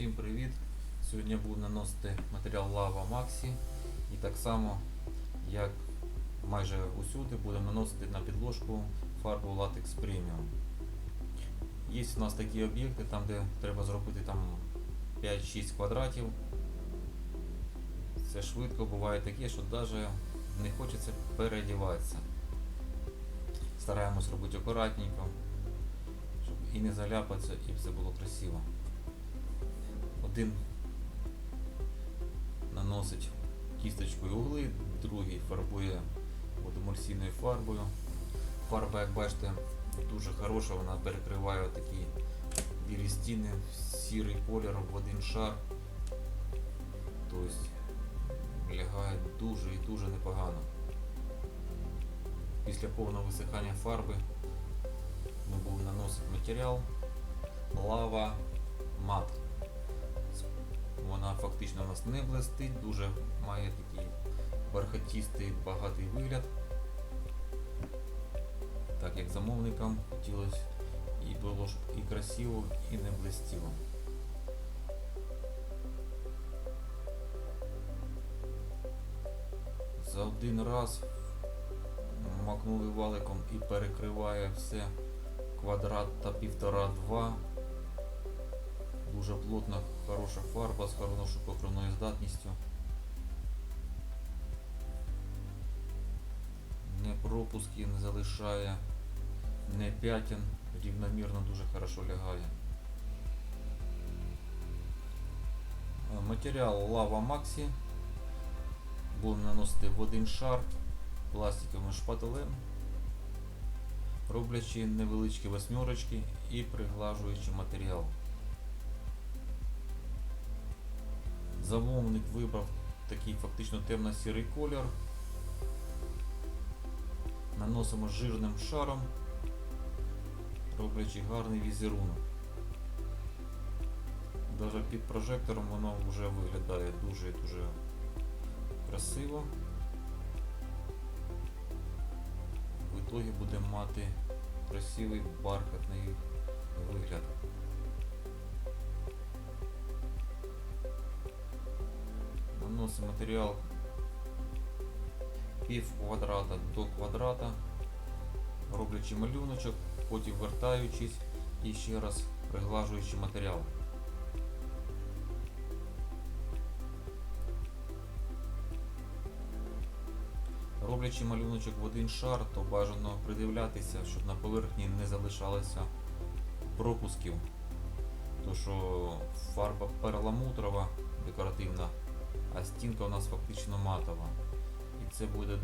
Всім привіт! Сьогодні буду наносити матеріал Lava Maxi і так само, як майже усюди, будемо наносити на підложку фарбу Latex Premium. Є у нас такі об'єкти, там де треба зробити там 5-6 квадратів. Це швидко буває таке, що навіть не хочеться переодіватися. Стараємось робити акуратненько, щоб і не заляпатися, і все було красиво. Один наносить кісточкою угли, другий фарбує водомульсійною фарбою. Фарба, як бачите, дуже хороша, вона перекриває такі білі стіни, сірий колір в один шар. Тобто лягає дуже і дуже непогано. Після повного висихання фарби ми будемо наносити матеріал лава мат. Вона фактично у нас не блистить, дуже має такий бархатістий багатий вигляд. Так як замовникам хотілося і було ж і красиво, і не блистіло. За один раз макнули валиком і перекриває все квадрат та півтора-два. Дуже плотна, хороша фарба з хорошою покривною здатністю. Не пропуски не залишає, не п'ятін, рівномірно дуже хорошо лягає. Матеріал Lava Maxi будемо наносити в один шар пластиковим шпателем, роблячи невеличкі восьмерочки і приглажуючи матеріал. Замовник вибрав такий фактично темно-сірий колір. Наносимо жирним шаром, роблячи гарний візерунок. Навіть під прожектором воно вже виглядає дуже дуже красиво. В ітогі будемо мати красивий бархатний вигляд. Наносимо матеріал пів квадрата до квадрата, роблячи малюночок, потім вертаючись і ще раз приглажуючи матеріал. Роблячи малюночок в один шар, то бажано придивлятися, щоб на поверхні не залишалося пропусків. То що фарба перламутрова декоративна, а стінка у нас фактично матова. І це буде.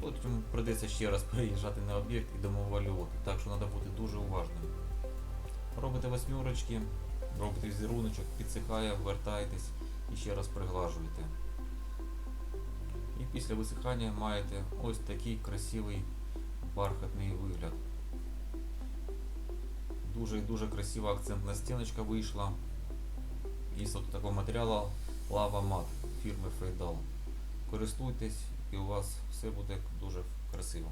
Потім прийдеться ще раз переїжджати на об'єкт і домовалювати. Так що треба бути дуже уважним. Робите восьмерочки, робите візеруночок, підсихає, вертаєтесь і ще раз приглажуєте. І після висихання маєте ось такий красивий бархатний вигляд. Дуже і дуже красива акцентна стіночка вийшла. Із такого матеріалу лава мат фірми Фейдал. Користуйтесь і у вас все буде дуже красиво.